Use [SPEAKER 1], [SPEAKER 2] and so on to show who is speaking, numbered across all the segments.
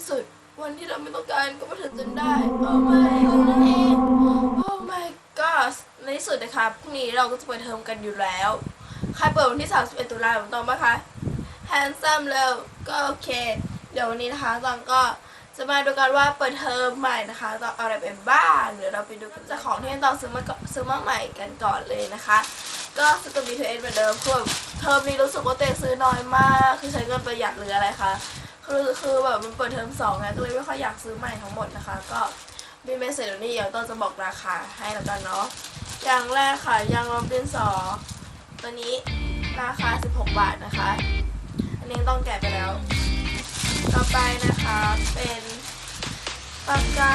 [SPEAKER 1] ที่สุด วันที่เราไม่ต้องการก็มาถึงจนได้ โอ้ไม่นั่นเองโอ้ my god ในที่สุดนะคะพรุ่งนี้เราก็จะเปิดเทอมกันอยู่แล้วใครเปิดวันที่ 31 ตุลาคมตองปะคะ handsome แล้วก็โอเค เดี๋ยววันนี้นะคะตองก็จะมาดูกันว่าเปิดเทอมใหม่นะคะตองเอาอะไรไปบ้างเดี๋ยวเราไปดูกันจากของที่ตองซื้อมาก่อนซื้อมาใหม่กันก่อนเลยนะคะ ก็ซื้อตัว B2S เหมือนเดิมคือเทอมนี้รู้สึกว่าตัวเองซื้อน้อยมาก คือใช้เงินประหยัดหรืออะไรคะ คือคือแบบมันเปิดเทอมสองไงก็เลยไม่ค่อยอยากซื้อใหม่ทั้งหมดนะคะ ก็บินเมสเซจนี้เดี๋ยวต้องจะบอกราคาให้แล้วกันเนาะอย่างแรกค่ะยางลบดินสอตัวนี้ราคา 16 บาทนะคะ อันนี้ต้องแกะไปแล้ว ต่อไปนะคะเป็นปากกา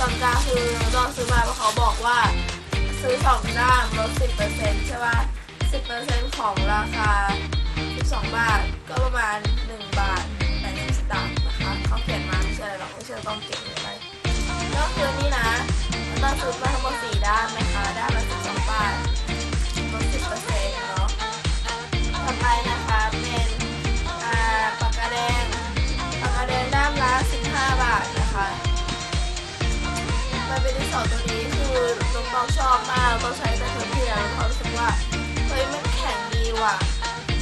[SPEAKER 1] ปากกาคือเราซื้อมาเพราะเขาบอกว่าซื้อสองด้ามลด10%ใช่ป่ะ10%ของราคา 12 บาทก็ประมาณ1 มันเป็นดินสอตัวนี้คือน้องต้องชอบมากต้องใช้แต่เทอมที่แล้วเขารู้สึกว่าเฮ้ยมันแข็งดีว่ะ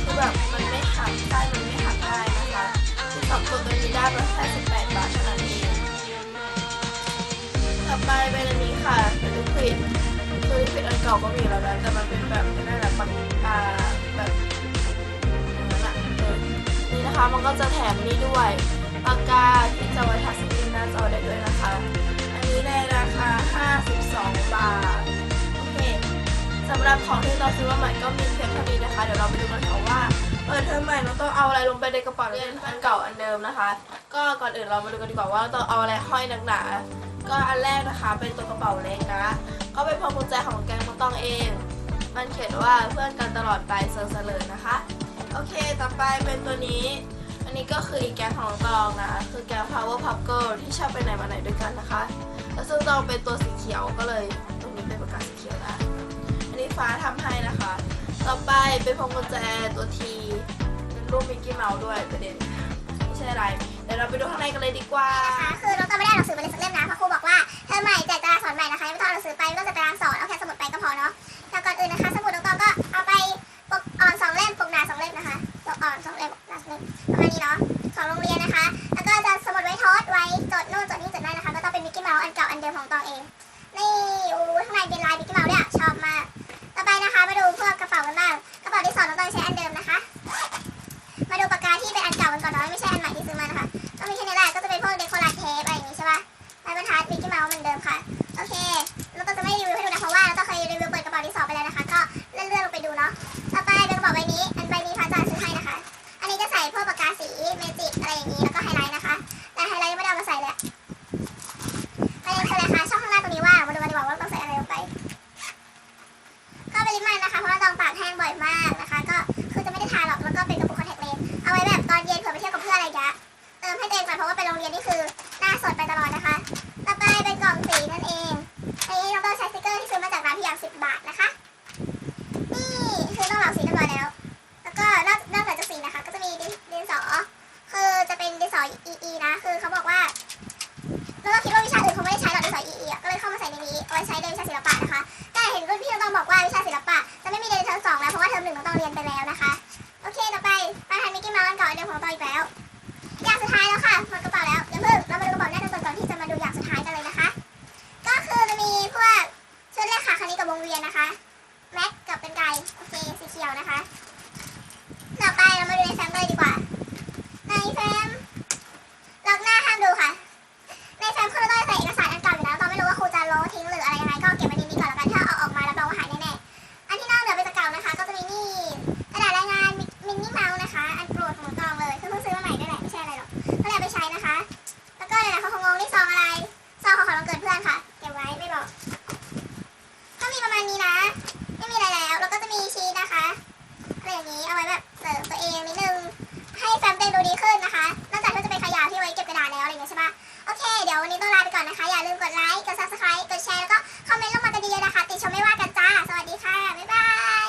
[SPEAKER 1] คือแบบมันไม่หักได้มันไม่หักได้นะคะดินสอตัวตัวนี้ได้ามละแค่18บาทเท่านั้นเองต่อไปเป็นอันนี้ค่ะเป็นลิควิดคือลิควิดอันเก่าก็มีแล้วนะแต่มันเป็นแบบนั่นแหละปากกาแบบอย่างนั้นอะเออนี่นะคะมันก็จะแถมนี่ด้วยปากกาที่จะไว้ทัชสกรีนหน้าจอได้ด้วยนะคะ นนี้ในราคา 52 บาท โอเคสำหรับของที่เราซื้อมาใหม่ก็มีเพียงเท่านี้นะคะ เดี๋ยวเราไปดูกันค่ะว่าเปิดเทอมใหม่เราต้องเอาอะไรลงไปในกระเป๋าเรียนอันเก่าอันเดิมนะคะ ก็ก่อนอื่นเรามาดูกันดีกว่าว่าเราต้องเอาอะไรห้อยหนักหนาก็อันแรกนะคะ เป็นตัวกระเป๋าเล็กนะ ก็เป็นพวงกุญแจของแกงมะตองเอง มันเขียนว่าเพื่อนกันตลอดไปเซอร์เสลิญนะคะ โอเค ต่อไปเป็นตัวนี้ นนี้ก็คืออีกแกงของตองนะ คือแกง power pop girl ที่ชอบไปไหนมาไหนด้วยกันนะคะ แล้วซึ่งตองเป็นตัวสีเขียวก็เลยตรงนี้เป็นปากกาสีเขียวนะอันนี้ฟ้าทำให้นะคะ ต่อไปเป็นพวงกุญแจตัวทีเป็นรูปมิกกี้เมาส์ด้วยประเด็นไม่ใช่อะไรเดี๋ยวเราไปดูข้างในกันเลยดีกว่า
[SPEAKER 2] นะคะคือน้องต้องไม่ได้เอาหนังสือมาเลยสักเล่มนะเพราะครูบอกว่าเทอใหม่แจกตารางสอนใหม่นะคะไม่ต้องเอาหนังสือไปไม่ต้องจะตารางสอน สีเมจิกอะไรอย่างนี้แล้วก็ไฮไลท์นะคะ แต่ไฮไลท์ไม่ได้เอามาใส่เลยประเด็นคืออะไรคะช่องข้างหน้าตรงนี้ว่างมาดูกันดีกว่าว่าต้องใส่อะไรลงไป ก็เป็นลิปมันนะคะ เพราะว่าตองปากแห้งบ่อยมากนะคะ ก็คือจะไม่ได้ทาหรอกแล้วก็เป็นกระปุกคอนแทคเลนส์เอาไว้แบบตอนเย็นเผื่อไปเที่ยวกับเพื่อนอะไรอย่างเงี้ยเติมให้ตัวเองก่อนเพราะว่าไปโรงเรียนนี่คือหน้าสดไปต ใช้ในวิชาศิลปะนะคะแต่เห็นรุ่นพี่น้องต้องบอกว่าวิชาศิลปะจะไม่มีในเทอมสองแล้วเพราะว่าเทอมหนึ่งน้องต้องเรียนไปแล้วนะคะ โอเคต่อไปมาทันมิกกี้เมาส์อันเก่าอันเดิมของเราอีกแล้ว อย่างสุดท้ายแล้วค่ะหมดกระเป๋าแล้วเดี๋ยวเพิ่งเรามาดูกระเป๋าหน้ากันก่อนก่อนที่จะมาดูอย่างสุดท้ายกันเลยนะคะ ก็คือจะมีพวกชุดเลขาคณิตกับวงเวียนนะคะแม็กกับเป็นไกรโอเคสีเขียวนะคะ